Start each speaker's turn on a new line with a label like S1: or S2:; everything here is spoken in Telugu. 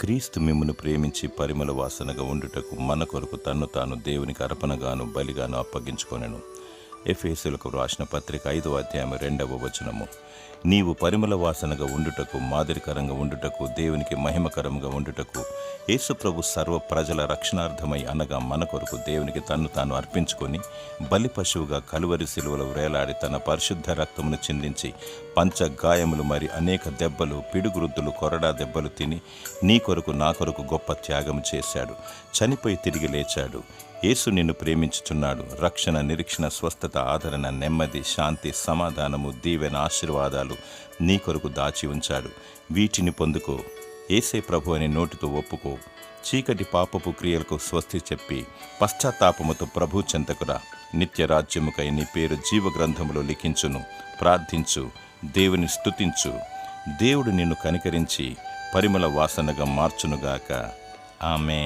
S1: క్రీస్తు మిమ్మను ప్రేమించి పరిమళ వాసనగా ఉండుటకు మన కొరకు తన్ను తాను దేవునికి అర్పణగాను బలిగాను అప్పగించుకొనెను. ఎఫ్ఏసులకు రాసిన పత్రిక ఐదవ అధ్యాయం రెండవ వచనము. నీవు పరిమళ వాసనగా ఉండుటకు మాదిరికరంగా ఉండుటకు దేవునికి మహిమకరంగా ఉండుటకు యేసుప్రభు సర్వ ప్రజల రక్షణార్థమై అనగా మన కొరకు దేవునికి తన్ను తాను అర్పించుకొని బలి పశువుగా కలువరి శిలువలు వేలాడి తన పరిశుద్ధ రక్తమును చిందించి పంచ గాయములు మరి అనేక దెబ్బలు పిడుగురుద్దులు కొరడా దెబ్బలు తిని నీ కొరకు నా కొరకు గొప్ప త్యాగం చేశాడు. చనిపోయి తిరిగి లేచాడు. యేసు నిన్ను ప్రేమించుచున్నాడు. రక్షణ నిరీక్షణ స్వస్థత ఆదరణ నెమ్మది శాంతి సమాధానము దీవెన ఆశీర్వాదాలు నీ కొరకు దాచి ఉంచాడు. వీటిని పొందుకో. ఏసే ప్రభు అని నోటితో ఒప్పుకో. చీకటి పాపపు క్రియలకు స్వస్తి చెప్పి పశ్చాత్తాపముతో ప్రభు చెంతకురా. నిత్య రాజ్యముకై నీ పేరు జీవ గ్రంథములో లిఖించును. ప్రార్థించు. దేవుని స్తుతించు. దేవుడు నిన్ను కనికరించి పరిమళ వాసనగా మార్చునుగాక. ఆమె